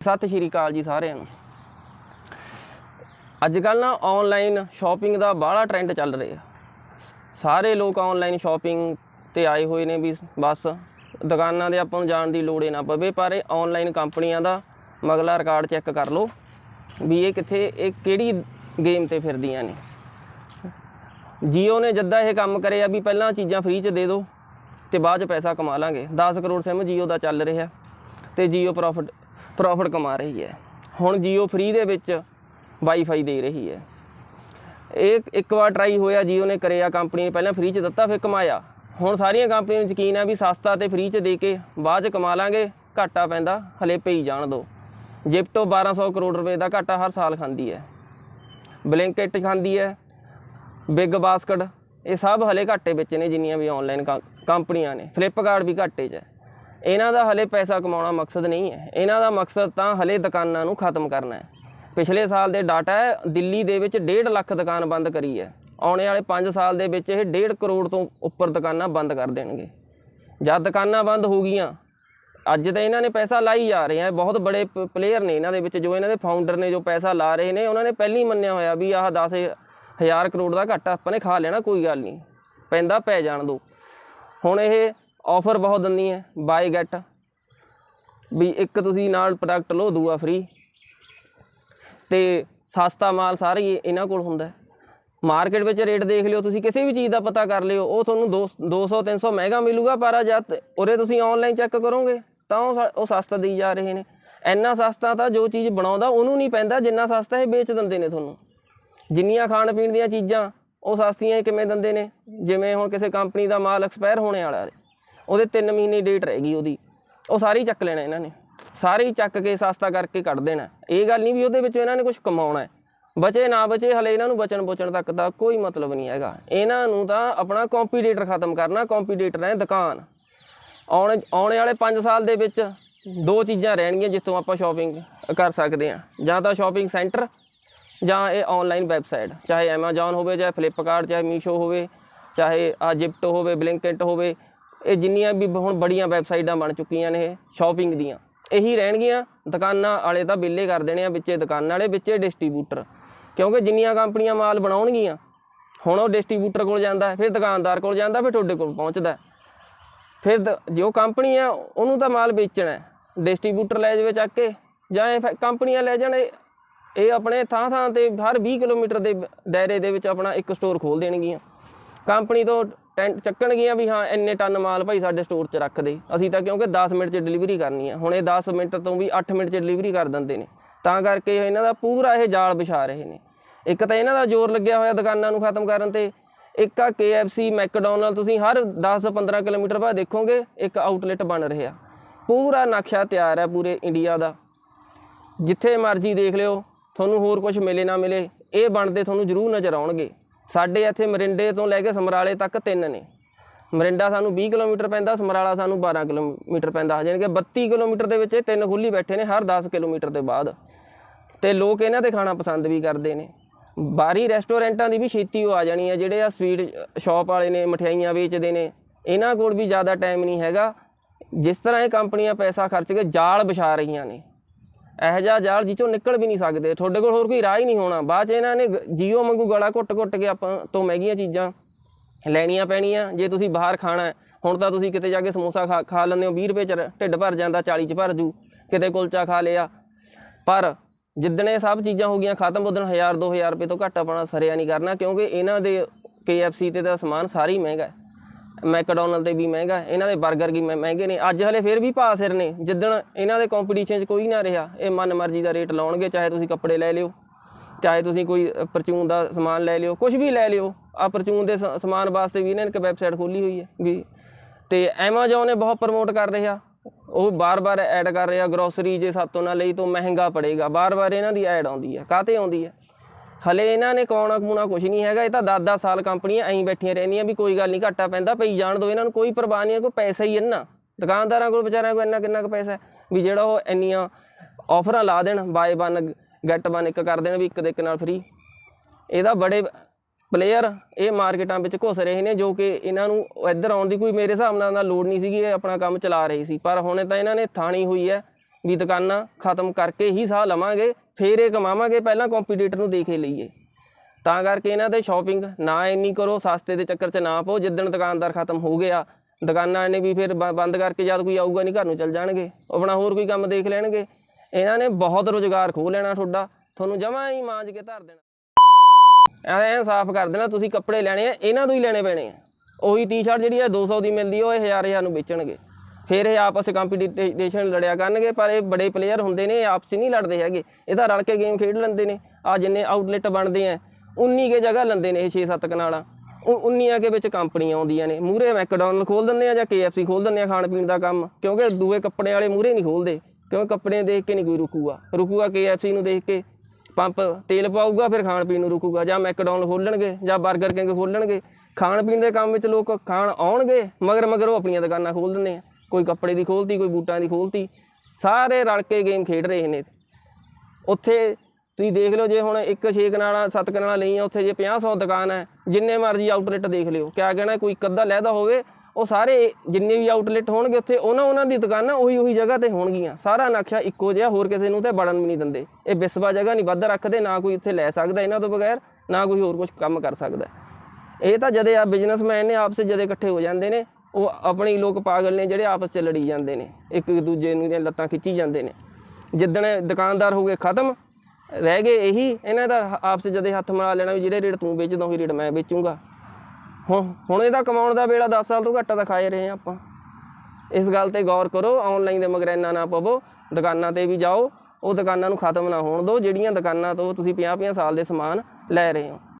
ਸਤਿ ਸ਼੍ਰੀ ਅਕਾਲ ਜੀ ਸਾਰਿਆਂ ਨੂੰ। ਅੱਜ ਕੱਲ ਨਾ ਆਨਲਾਈਨ ਸ਼ਾਪਿੰਗ ਦਾ ਬਾਹਲਾ ਟ੍ਰੈਂਡ ਚੱਲ ਰਿਹਾ। ਸਾਰੇ ਲੋਕ ਆਨਲਾਈਨ ਸ਼ਾਪਿੰਗ ਤੇ ਆਏ ਹੋਏ ਨੇ ਵੀ ਬਸ। ਦੁਕਾਨਾਂ ਦੇ ਆਪਾਂ ਨੂੰ ਜਾਣ ਦੀ ਲੋੜ ਹੀ ਨਾ ਪਵੇ, ਪਰ ਇਹ ਆਨਲਾਈਨ ਕੰਪਨੀਆਂ ਦਾ ਮਗਲਾ ਰਿਕਾਰਡ ਚੈੱਕ ਕਰ ਲਓ ਵੀ ਇਹ ਕਿੱਥੇ, ਇਹ ਕਿਹੜੀ ਗੇਮ ਤੇ ਫਿਰਦੀਆਂ ਨੇ। ਜੀਓ ਨੇ ਜੱਦਾ ਇਹ ਕੰਮ ਕਰਿਆ ਵੀ ਪਹਿਲਾਂ ਚੀਜ਼ਾਂ ਫ੍ਰੀ 'ਚ ਦੇ ਦਿਓ ਤੇ ਬਾਅਦ 'ਚ ਪੈਸਾ ਕਮਾ ਲਾਂਗੇ। 10 ਕਰੋੜ ਸਿਮ ਜੀਓ ਦਾ ਚੱਲ ਰਿਹਾ ਤੇ ਜੀਓ ਪ੍ਰੋਫਿਟ ਪ੍ਰੋਫਿਟ ਕਮਾ ਰਹੀ ਹੈ। ਹੁਣ ਜੀਓ ਫ੍ਰੀ ਦੇ ਵਿੱਚ ਵਾਈਫਾਈ ਦੇ ਰਹੀ ਹੈ। ਇਹ ਇੱਕ ਵਾਰ ਟਰਾਈ ਹੋਇਆ, ਜੀਓ ਨੇ ਕਰਿਆ ਕੰਪਨੀ ਨੇ ਪਹਿਲਾਂ ਫ੍ਰੀ 'ਚ ਦਿੱਤਾ, ਫਿਰ ਕਮਾਇਆ। ਹੁਣ ਸਾਰੀਆਂ ਕੰਪਨੀਆਂ ਨੂੰ ਯਕੀਨ ਹੈ ਵੀ ਸਸਤਾ ਤੇ ਫ੍ਰੀ 'ਚ ਦੇ ਕੇ ਬਾਅਦ 'ਚ ਕਮਾ ਲਾਂਗੇ, ਘਾਟਾ ਪੈਂਦਾ, ਹਲੇ ਪਈ ਜਾਣ ਦੋ। ਜਿਪਟੋ 1200 ਕਰੋੜ ਰੁਪਏ ਦਾ ਘਾਟਾ ਹਰ ਸਾਲ ਖਾਂਦੀ ਹੈ। ਬਲਿੰਕਿਟ ਖਾਂਦੀ ਹੈ, ਬਿਗ ਬਾਸਕਟ, ਇਹ ਸਭ ਹਲੇ ਘਾਟੇ ਵਿੱਚ ਨੇ ਜਿੰਨੀਆਂ ਵੀ ਆਨਲਾਈਨ ਕੰਪਨੀਆਂ ਨੇ। ਫਲਿੱਪਕਾਰਟ ਵੀ ਘਾਟੇ 'ਚ ਹੈ। ਇਹਨਾਂ ਦਾ ਹਲੇ ਪੈਸਾ ਕਮਾਉਣਾ ਮਕਸਦ ਨਹੀਂ ਹੈ। ਇਹਨਾਂ ਦਾ ਮਕਸਦ ਤਾਂ ਹਲੇ ਦੁਕਾਨਾਂ ਨੂੰ ਖਤਮ ਕਰਨਾ ਹੈ। ਪਿਛਲੇ ਸਾਲ ਦੇ ਡਾਟਾ ਹੈ, ਦਿੱਲੀ ਦੇ ਵਿੱਚ 1.5 ਲੱਖ ਦੁਕਾਨ ਬੰਦ ਕਰੀ ਹੈ। ਆਉਣੇ ਵਾਲੇ 5 ਸਾਲ ਦੇ ਵਿੱਚ ਇਹ 1.5 ਕਰੋੜ ਤੋਂ ਉੱਪਰ ਦੁਕਾਨਾਂ ਬੰਦ ਕਰ ਦੇਣਗੇ। ਜਦ ਦੁਕਾਨਾਂ ਬੰਦ ਹੋ ਗਈਆਂ, ਅੱਜ ਤਾਂ ਇਹਨਾਂ ਨੇ ਪੈਸਾ ਲਾਈ ਜਾ ਰਹੇ ਆ। ਬਹੁਤ ਬੜੇ ਪਲੇਅਰ ਨੇ ਇਹਨਾਂ ਦੇ ਵਿੱਚ, ਜੋ ਇਹਨਾਂ ਦੇ ਫਾਊਂਡਰ ਨੇ ਜੋ ਪੈਸਾ ਲਾ ਰਹੇ ਨੇ, ਉਹਨਾਂ ਨੇ ਪਹਿਲਾਂ ਹੀ ਮੰਨਿਆ ਹੋਇਆ ਵੀ ਆਹ 10000 ਕਰੋੜ ਦਾ ਘਾਟਾ ਆਪਾਂ ਨੇ ਖਾ ਲੈਣਾ, ਕੋਈ ਗੱਲ ਨਹੀਂ। ਪੈਂਦਾ ਪੈ ਜਾਣ ਦੋ। ਹੁਣ ਇਹ ਆਫਰ ਬਹੁਤ ਦਿੰਦੀ ਹੈ ਬਾਈ ਗੈਟ ਵੀ ਇੱਕ ਤੁਸੀਂ ਨਾਲ ਪ੍ਰੋਡਕਟ ਲਓ, ਦੂਆ ਫ੍ਰੀ ਤੇ ਸਸਤਾ ਮਾਲ ਸਾਰੇ ਹੀ ਇਹਨਾਂ ਕੋਲ ਹੁੰਦਾ ਮਾਰਕੀਟ ਵਿੱਚ ਰੇਟ ਦੇਖ ਲਿਓ, ਤੁਸੀਂ ਕਿਸੇ ਵੀ ਚੀਜ਼ ਦਾ ਪਤਾ ਕਰ ਲਿਓ, ਉਹ ਤੁਹਾਨੂੰ 200 300 ਮਹਿੰਗਾ ਮਿਲੂਗਾ, ਪਰ ਜਦ ਉਰੇ ਤੁਸੀਂ ਆਨਲਾਈਨ ਚੈੱਕ ਕਰੋਗੇ, ਤਾਂ ਉਹ ਸ- ਉਹ ਸਸਤਾ ਦੇਈ ਜਾ ਰਹੇ ਨੇ। ਇੰਨਾ ਸਸਤਾ ਤਾਂ ਜੋ ਚੀਜ਼ ਬਣਾਉਂਦਾ, ਉਹਨੂੰ ਨਹੀਂ ਪੈਂਦਾ, ਜਿੰਨਾ ਸਸਤਾ ਇਹ ਵੇਚ ਦਿੰਦੇ ਨੇ ਤੁਹਾਨੂੰ। ਜਿੰਨੀਆਂ ਖਾਣ ਪੀਣ ਦੀਆਂ ਚੀਜ਼ਾਂ, ਉਹ ਸਸਤੀਆਂ ਇਹ ਕਿਵੇਂ ਦਿੰਦੇ ਨੇ? ਜਿਵੇਂ ਹੁਣ ਕਿਸੇ ਕੰਪਨੀ ਦਾ ਮਾਲ ਐਕਸਪਾਇਰ ਹੋਣੇ ਵਾਲਾ ਹੈ। ਉਹਦੇ 3 ਮਹੀਨੇ ਡੇਟ ਰਹੇਗੀ ਉਹਦੀ। ਉਹ ਸਾਰੀ ਚੱਕ ਲੈਣਾ ਇਹਨਾਂ ਨੇ। ਸਾਰੀ ਚੱਕ ਕੇ ਸਸਤਾ ਕਰਕੇ ਕੱਢ ਦੇਣਾ। ਇਹ ਗੱਲ ਨਹੀਂ ਵੀ ਉਹਦੇ ਵਿੱਚ ਇਹਨਾਂ ਨੇ ਕੁਝ ਕਮਾਉਣਾ ਹੈ। ਬਚੇ ਨਾ ਬਚੇ, ਹਲੇ ਇਹਨਾਂ ਨੂੰ ਬਚਣ ਬੋਚਣ ਤੱਕ ਦਾ ਕੋਈ ਮਤਲਬ ਨਹੀਂ ਹੈਗਾ। ਇਹਨਾਂ ਨੂੰ ਤਾਂ ਆਪਣਾ ਕੰਪੀਟੀਟਰ ਖਤਮ ਕਰਨਾ ਕੰਪੀਟੀਟਰ ਹੈ ਦੁਕਾਨ। ਆਉਣ, ਆਉਣੇ ਵਾਲੇ 5 ਸਾਲ ਦੇ ਵਿੱਚ ਦੋ ਚੀਜ਼ਾਂ ਰਹਿਣਗੀਆਂ ਜਿੱਥੋਂ ਆਪਾਂ ਸ਼ਾਪਿੰਗ ਕਰ ਸਕਦੇ ਹਾਂ। ਜਾਂ ਤਾਂ ਸ਼ਾਪਿੰਗ ਸੈਂਟਰ ਜਾਂ ਇਹ ਆਨਲਾਈਨ ਵੈਬਸਾਈਟ ਚਾਹੇ Amazon ਹੋਵੇ, ਚਾਹੇ Flipkart, ਚਾਹੇ Meesho ਹੋਵੇ, ਚਾਹੇ ਆ Zipto ਹੋਵੇ, Blinkit ਹੋਵੇ ਇਹ ਜਿੰਨੀਆਂ ਵੀ ਹੁਣ ਬੜੀਆਂ ਵੈਬਸਾਈਟਾਂ ਬਣ ਚੁੱਕੀਆਂ ਨੇ ਇਹ ਸ਼ਾਪਿੰਗ ਦੀਆਂ। ਇਹੀ ਰਹਿਣਗੀਆਂ, ਦੁਕਾਨਾਂ ਵਾਲੇ ਤਾਂ ਬਿੱਲੇ ਕਰ ਦੇਣੇ ਆ ਵਿੱਚੇ ਦੁਕਾਨਾਂ ਵਾਲੇ, ਵਿੱਚੇ ਡਿਸਟ੍ਰੀਬਿਊਟਰ ਕਿਉਂਕਿ ਜਿੰਨੀਆਂ ਕੰਪਨੀਆਂ ਮਾਲ ਬਣਾਉਣਗੀਆਂ, ਹੁਣ ਉਹ ਡਿਸਟ੍ਰੀਬਿਊਟਰ ਕੋਲ ਜਾਂਦਾ, ਫਿਰ ਦੁਕਾਨਦਾਰ ਕੋਲ ਜਾਂਦਾ, ਫਿਰ ਤੁਹਾਡੇ ਕੋਲ ਪਹੁੰਚਦਾ। ਫਿਰ ਦ- ਜੋ ਕੰਪਨੀ ਆ, ਉਹਨੂੰ ਤਾਂ ਮਾਲ ਵੇਚਣਾ ਹੈ। ਡਿਸਟ੍ਰੀਬਿਊਟਰ ਲੈ ਜਾਵੇ ਚੱਕ ਕੇ, ਜਾਂ ਇਹ ਫੈ- ਕੰਪਨੀਆਂ ਲੈ ਜਾਣ, ਇਹ ਆਪਣੇ ਥਾਂ ਥਾਂ ਤੇ ਹਰ 20 ਕਿਲੋਮੀਟਰ ਦੇ ਦਾਇਰੇ ਦੇ ਵਿੱਚ ਆਪਣਾ ਇੱਕ ਸਟੋਰ ਖੋਲ ਦੇਣਗੀਆਂ। ਕੰਪਨੀ ਤੋਂ ਚੱਕਣਗੀਆਂ ਵੀ ਹਾਂ, ਇੰਨੇ ਟਨ ਮਾਲ ਭਾਈ ਸਾਡੇ ਸਟੋਰ 'ਚ ਰੱਖ ਦੇ। ਅਸੀਂ ਤਾਂ ਕਿਉਂਕਿ 10 ਮਿੰਟ 'ਚ ਡਿਲੀਵਰੀ ਕਰਨੀ ਆ। ਹੁਣ ਇਹ 10 ਮਿੰਟ ਤੋਂ ਵੀ 8 ਮਿੰਟ 'ਚ ਡਿਲੀਵਰੀ ਕਰ ਦਿੰਦੇ ਨੇ। ਤਾਂ ਕਰਕੇ ਇਹਨਾਂ ਦਾ ਪੂਰਾ ਇਹ ਜਾਲ ਵਿਛਾ ਰਹੇ ਨੇ। ਇੱਕ ਤਾਂ ਇਹਨਾਂ ਦਾ ਜ਼ੋਰ ਲੱਗਿਆ ਹੋਇਆ ਦੁਕਾਨਾਂ ਨੂੰ ਖਤਮ ਕਰਨ ਤੇ। ਇੱਕ ਆ KFC ਮੈਕਡੋਨਲਡ ਤੁਸੀਂ ਹਰ 10-15 ਕਿਲੋਮੀਟਰ ਬਾਅਦ ਦੇਖੋਗੇ, ਇੱਕ ਆਊਟਲੈਟ ਬਣ ਰਿਹਾ ਪੂਰਾ ਨਕਸ਼ਾ ਤਿਆਰ ਹੈ ਪੂਰੇ ਇੰਡੀਆ ਦਾ। ਜਿੱਥੇ ਮਰਜ਼ੀ ਦੇਖ ਲਿਓ, ਤੁਹਾਨੂੰ ਹੋਰ ਕੁਝ ਮਿਲੇ ਨਾ ਮਿਲੇ, ਇਹ ਬਣਦੇ ਤੁਹਾਨੂੰ ਜ਼ਰੂਰ ਨਜ਼ਰ ਆਉਣਗੇ। ਸਾਡੇ ਇੱਥੇ ਮਰਿੰਡੇ ਤੋਂ ਲੈ ਕੇ ਸਮਰਾਲੇ ਤੱਕ ਤਿੰਨ ਨੇ। ਮਰਿੰਡਾ ਸਾਨੂੰ 20 ਕਿਲੋਮੀਟਰ ਪੈਂਦਾ, ਸਮਰਾਲਾ ਸਾਨੂੰ 12 ਕਿਲੋਮੀਟਰ ਪੈਂਦਾ। ਜਾਣੀ ਕਿ 32 ਕਿਲੋਮੀਟਰ ਦੇ ਵਿੱਚ ਇਹ ਤਿੰਨ ਖੁੱਲੀ ਬੈਠੇ ਨੇ ਹਰ 10 ਕਿਲੋਮੀਟਰ ਦੇ ਬਾਅਦ। ਤੇ ਲੋਕ ਇਹਨਾਂ ਦੇ ਖਾਣਾ ਪਸੰਦ ਵੀ ਕਰਦੇ ਨੇ। ਬਾਹਰੀ ਰੈਸਟੋਰੈਂਟਾਂ ਦੀ ਵੀ ਛੇਤੀ ਉਹ ਆ ਜਾਣੀ ਹੈ, ਜਿਹੜੇ ਆ ਸਵੀਟ ਸ਼ਾਪ ਵਾਲੇ ਨੇ, ਮਠਿਆਈਆਂ ਵੇਚਦੇ ਨੇ। ਇਹਨਾਂ ਕੋਲ ਵੀ ਜ਼ਿਆਦਾ ਟਾਈਮ ਨਹੀਂ ਹੈਗਾ। ਜਿਸ ਤਰ੍ਹਾਂ ਇਹ ਕੰਪਨੀਆਂ ਪੈਸਾ ਖਰਚ ਕੇ ਜਾਲ ਵਿਛਾ ਰਹੀਆਂ ਨੇ। ਇਹੋ ਜਿਹਾ ਜਾਲ ਜਿੱਚੋਂ ਨਿਕਲ ਵੀ ਨਹੀਂ ਸਕਦੇ। ਤੁਹਾਡੇ ਕੋਲ ਹੋਰ ਕੋਈ ਰਾਹ ਹੀ ਨਹੀਂ ਹੋਣਾ। ਬਾਅਦ ਚ ਇਹਨਾਂ ਨੇ ਜੀਓ ਵਾਂਗੂ ਗਲਾ ਘੁੱਟ-ਘੁੱਟ ਕੇ ਆਪਾਂ ਤੋਂ ਮਹਿੰਗੀਆਂ ਚੀਜ਼ਾਂ ਲੈਣੀਆਂ ਪੈਣੀਆਂ। ਜੇ ਤੁਸੀਂ ਬਾਹਰ ਖਾਣਾ ਹੁਣ ਤਾਂ ਤੁਸੀਂ ਕਿਤੇ ਜਾ ਕੇ ਸਮੋਸਾ ਖਾ ਖਾ ਲੈਂਦੇ ਹੋ। 20 ਰੁਪਏ ਚ ਢਿੱਡ ਭਰ ਜਾਂਦਾ 40 ਚ ਭਰ ਜੂ। ਕਿਤੇ ਕੁਲਚਾ ਖਾ ਲਿਆ। ਪਰ ਜਿੱਦਣ ਇਹ ਸਭ ਚੀਜ਼ਾਂ ਹੋ ਗਈਆਂ, ਖਤਮ ਉਦਣ 1000 2000 ਰੁਪਏ ਤੋਂ ਘੱਟ ਆਪਣਾ ਸਰਿਆ ਨਹੀਂ ਕਰਨਾ। ਕਿਉਂਕਿ ਇਹਨਾਂ ਦੇ KFC ਤੇ ਦਾ ਸਮਾਨ ਸਾਰਾ ਹੀ ਮਹਿੰਗਾ ਹੈ। ਮੈਕਡੋਨਲ ਤੇ ਵੀ ਮਹਿੰਗਾ, ਇਹਨਾਂ ਦੇ 버ਗਰ ਵੀ ਮਹਿ- ਮਹਿੰਗੇ ਨੇ। ਅੱਜ ਹਲੇ ਫਿਰ ਵੀ ਭਾਅ ਸਿਰ ਨੇ, ਜਿੱਦਣ ਇਹਨਾਂ ਦੇ ਕੰਪੀਟੀਸ਼ਨ 'ਚ ਕੋਈ ਨਾ ਰਿਹਾ, ਇਹ ਮਨ ਮਰਜ਼ੀ ਦਾ ਰੇਟ ਲਾਉਣਗੇ, ਚਾਹੇ ਤੁਸੀਂ ਕੱਪੜੇ ਲੈ ਲਿਓ, ਚਾਹੇ ਤੁਸੀਂ ਕੋਈ ਪਰਚੂਨ ਦਾ ਸਮਾਨ ਲੈ ਲਿਓ ਕੁਝ ਵੀ ਲੈ ਲਿਓ ਆ ਪਰਚੂਨ ਦੇ ਸ- ਸਮਾਨ ਵਾਸਤੇ ਵੀ ਇਹਨਾਂ ਨੇ ਇੱਕ ਵੈਬਸਾਈਟ ਖੋਲੀ ਹੋਈ ਹੈ ਵੀ, ਤੇ Amazon ਨੇ ਬਹੁਤ ਪ੍ਰਮੋਟ ਕਰ ਰਿਹਾ, ਉਹ ਬਾਰ-ਬਾਰ ਐਡ ਕਰ ਰਿਹਾ ਗਰੋਸਰੀ ਜੇ ਸਾਤੋਂ ਨਾ ਲਈ ਤਾਂ ਮਹਿੰਗਾ ਪੜੇਗਾ, ਬਾਰ-ਬਾਰ ਇਹਨਾਂ ਦੀ ਐਡ ਆਉਂਦੀ ਹੈ ਕਾਤੇ ਆਉਂਦੀ ਹੈ? ਹਲੇ ਇਹਨਾਂ ਨੇ ਕੌਣਾ ਕੂਣਾ ਕੁਝ ਨਹੀਂ ਹੈਗਾ, ਇਹ ਤਾਂ 10-10 ਸਾਲ ਕੰਪਨੀਆਂ ਐਂ ਬੈਠੀਆਂ ਰਹਿੰਦੀਆਂ ਵੀ ਕੋਈ ਗੱਲ ਨਹੀਂ, ਘਾਟਾ ਪੈਂਦਾ ਪਈ ਜਾਣ ਦੋ ਇਹਨਾਂ ਨੂੰ, ਕੋਈ ਪਰਵਾਹ ਨਹੀਂ ਹੈ ਕੋਈ ਪੈਸਾ ਹੀ ਇੰਨਾ ਦੁਕਾਨਦਾਰਾਂ ਕੋਲ ਵਿਚਾਰਿਆਂ ਕੋਲ ਇੰਨਾ ਕਿੰਨਾ ਕੁ ਪੈਸਾ ਵੀ ਜਿਹੜਾ ਉਹ ਇੰਨੀਆਂ ਆਫਰਾਂ ਲਾ ਦੇਣ ਬਾਏ ਵਨ ਗੈਟ ਵਨ ਇੱਕ ਕਰ ਦੇਣ ਵੀ ਇੱਕ ਦੇ ਇੱਕ ਨਾਲ ਫ੍ਰੀ ਇਹਦਾ ਬੜੇ ਪਲੇਅਰ ਇਹ ਮਾਰਕੀਟਾਂ ਵਿੱਚ ਘੁਸ ਰਹੇ ਨੇ, ਜੋ ਕਿ ਇਹਨਾਂ ਨੂੰ ਇੱਧਰ ਆਉਣ ਦੀ ਕੋਈ ਮੇਰੇ ਹਿਸਾਬ ਨਾਲ ਲੋੜ ਨਹੀਂ ਸੀਗੀ, ਇਹ ਆਪਣਾ ਕੰਮ ਚਲਾ ਰਹੀ ਸੀ। ਪਰ ਹੁਣ ਤਾਂ ਇਹਨਾਂ ਨੇ ਥਾਣੀ ਹੋਈ ਹੈ ਵੀ ਦੁਕਾਨਾਂ ਖਤਮ ਕਰਕੇ ਹੀ ਸਾਹ ਲਵਾਂਗੇ। ਫੇਰ ਇਹ ਕਮਾਵਾਂਗੇ ਪਹਿਲਾਂ ਕੰਪੀਟੀਟਰ ਨੂੰ ਦੇਖੇ ਲਈਏ। ਤਾਂ ਕਰਕੇ ਇਹਨਾਂ ਤੇ ਸ਼ਾਪਿੰਗ ਨਾ ਇੰਨੀ ਕਰੋ ਸਸਤੇ ਦੇ ਚੱਕਰ 'ਚ ਨਾ ਪਾਓ। ਜਿੱਦਣ ਦੁਕਾਨਦਾਰ ਖਤਮ ਹੋ ਗਿਆ ਦੁਕਾਨਾਂ ਨੇ ਵੀ ਫਿਰ ਬ- ਬੰਦ ਕਰਕੇ ਜਦ ਕੋਈ ਆਊਗਾ ਨਹੀਂ ਘਰ ਨੂੰ ਚੱਲ ਜਾਣਗੇ। ਆਪਣਾ ਹੋਰ ਕੋਈ ਕੰਮ ਦੇਖ ਲੈਣਗੇ। ਇਹਨਾਂ ਨੇ ਬਹੁਤ ਰੁਜ਼ਗਾਰ ਖੋਹ ਲੈਣਾ ਤੁਹਾਡਾ। ਤੁਹਾਨੂੰ ਜਮਾ ਹੀ ਮਾਂਜ ਕੇ ਧਰ ਦੇਣਾ। ਐਂ ਸਾਫ਼ ਕਰ ਦੇਣਾ ਤੁਸੀਂ ਕੱਪੜੇ ਲੈਣੇ ਆ ਇਹਨਾਂ ਤੋਂ ਹੀ ਲੈਣੇ ਪੈਣੇ ਆ। ਉਹੀ ਟੀ-ਸ਼ਰਟ ਜਿਹੜੀ ਹੈ 200 ਦੀ ਮਿਲਦੀ ਆ, ਉਹ ਇਹ ਹਜ਼ਾਰ ਹਜ਼ਾਰ ਨੂੰ ਵੇਚਣਗੇ। ਫਿਰ ਇਹ ਆਪਸ ਕੰਪੀਟੀਸ਼ਨ ਲੜਿਆ ਕਰਨਗੇ, ਪਰ ਇਹ ਬੜੇ ਪਲੇਅਰ ਹੁੰਦੇ ਨੇ, ਇਹ ਆਪਸ ਨਹੀਂ ਲੜਦੇ ਹੈਗੇ। ਇਹ ਤਾਂ ਰਲ ਕੇ ਗੇਮ ਖੇਡ ਲੈਂਦੇ ਨੇ। ਆ ਜਿੰਨੇ ਆਊਟਲੈਟ ਬਣਦੇ ਆ 19 ਕੇ ਜਗ੍ਹਾ ਲੈਂਦੇ ਨੇ ਇਹ 6-7 ਕਨਾਲਾਂ। 19 ਕੇ ਵਿੱਚ ਕੰਪਨੀਆਂ ਆਉਂਦੀਆਂ ਨੇ। ਮੂਰੇ ਮੈਕਡੋਨਲ ਖੋਲ ਦਿੰਦੇ ਆ ਜਾਂ KFC ਖੋਲ ਦਿੰਦੇ ਆ ਖਾਣ ਪੀਣ ਦਾ ਕੰਮ, ਕਿਉਂਕਿ ਦੂਏ ਕੱਪੜੇ ਵਾਲੇ ਮੂਰੇ ਨਹੀਂ ਖੋਲਦੇ, ਕਿਉਂਕਿ ਕੱਪੜੇ ਦੇਖ ਕੇ ਨਹੀਂ ਕੋਈ ਰੁਕੂਗਾ। ਰੁਕੂਗਾ KFC ਨੂੰ ਦੇਖ ਕੇ, ਪੰਪ ਤੇਲ ਪਾਊਗਾ, ਫਿਰ ਖਾਣ ਪੀਣ ਨੂੰ ਰੁਕੂਗਾ। ਜਾਂ ਮੈਕਡੋਨਲ ਖੋਲਣਗੇ, ਜਾਂ 버ਗਰ ਕਿੰਗ ਖੋਲਣਗੇ। ਖਾਣ ਪੀਣ ਦੇ ਕੰਮ ਵਿੱਚ ਲੋਕ ਖਾਣ ਆਉਣਗੇ ਮਗਰ ਮਗਰ ਉਹ ਆਪਣੀਆਂ ਦੁਕਾਨਾਂ ਖੋਲ ਦਿੰਦੇ ਆ। ਕੋਈ ਕੱਪੜੇ ਦੀ ਖੋਲਤੀ, ਕੋਈ ਬੂਟਾਂ ਦੀ ਖੋਲਤੀ, ਸਾਰੇ ਰਲ ਕੇ ਗੇਮ ਖੇਡ ਰਹੇ ਨੇ ਉੱਥੇ ਤੁਸੀਂ ਦੇਖ ਲਿਓ ਜੇ ਹੁਣ ਇੱਕ ਛੇ ਕਨਾਲਾਂ ਸੱਤ ਕਨਾਲਾਂ ਲਈਆਂ ਉੱਥੇ ਜੇ 50 100 ਦੁਕਾਨ ਹੈ ਜਿੰਨੇ ਮਰਜ਼ੀ ਆਊਟਲੈਟ ਦੇਖ ਲਿਓ। ਕਿਆ ਕਹਿਣਾ, ਕੋਈ ਇੱਕ ਅੱਧਾ ਲਹਿਦਾ ਹੋਵੇ, ਉਹ ਸਾਰੇ ਜਿੰਨੇ ਵੀ ਆਊਟਲੈਟ ਹੋਣਗੇ ਉੱਥੇ, ਉਹਨਾਂ ਉਹਨਾਂ ਦੀ ਦੁਕਾਨਾਂ ਉਹੀ ਉਹੀ ਜਗ੍ਹਾ ਤੇ ਹੋਣਗੀਆਂ। ਸਾਰਾ ਨਕਸ਼ਾ ਇੱਕੋ ਜਿਹਾ, ਹੋਰ ਕਿਸੇ ਨੂੰ ਤੇ ਬੜਨ ਵੀ ਨਹੀਂ ਦਿੰਦੇ। ਇਹ ਬਿਸਵਾ ਜਗ੍ਹਾ ਨਹੀਂ, ਵੱਧ ਰੱਖਦੇ, ਨਾ ਕੋਈ ਇੱਥੇ ਲੈ ਸਕਦਾ ਇਹਨਾਂ ਤੋਂ ਬਗੈਰ, ਨਾ ਕੋਈ ਹੋਰ ਕੁਝ ਕੰਮ ਕਰ ਸਕਦਾ। ਇਹ ਤਾਂ ਜਦੇ ਆ ਬਿਜ਼ਨਸਮੈਨ ਨੇ ਆਪਸ 'ਚ ਜਦੇ ਇਕੱਠੇ ਹੋ ਜਾਂਦੇ ਨੇ ਉਹ ਆਪਣੀ ਲੋਕ ਪਾਗਲ ਨੇ ਜਿਹੜੇ ਆਪਸ 'ਚ ਲੜੀ ਜਾਂਦੇ ਨੇ। ਇੱਕ ਦੂਜੇ ਨੂੰ ਦੀਆਂ ਲੱਤਾਂ ਖਿੱਚੀ ਜਾਂਦੇ ਨੇ। ਜਿੱਦਣ ਦੁਕਾਨਦਾਰ ਹੋ ਗਏ ਖਤਮ, ਰਹਿ ਗਏ ਇਹੀ, ਇਹਨਾਂ ਦਾ ਆਪਸ 'ਚ ਜਦੇ ਹੱਥ ਮਿਲਾ ਲੈਣਾ ਵੀ ਜਿਹੜੇ ਰੇਟ ਤੂੰ ਵੇਚਦਾ ਉਹੀ ਰੇਟ ਮੈਂ ਵੇਚੂੰਗਾ। ਹੁਣ ਹੁਣ ਇਹਦਾ ਕਮਾਉਣ ਦਾ ਵੇਲਾ 10 ਸਾਲ ਤੋਂ ਘੱਟ ਤਾਂ ਖਾਏ ਰਹੇ ਹਾਂ ਆਪਾਂ। ਇਸ ਗੱਲ ਤੇ ਗੌਰ ਕਰੋ ਆਨਲਾਈਨ ਦੇ ਮਗਰ ਇੰਨਾ ਨਾ ਪਵੋ, ਦੁਕਾਨਾਂ ਤੇ ਵੀ ਜਾਓ, ਉਹ ਦੁਕਾਨਾਂ ਨੂੰ ਖਤਮ ਨਾ ਹੋਣ ਦਿਓ, ਜਿਹੜੀਆਂ ਦੁਕਾਨਾਂ ਤੋਂ ਤੁਸੀਂ 50-50 ਸਾਲ ਦੇ ਸਮਾਨ ਲੈ ਰਹੇ ਹੋ।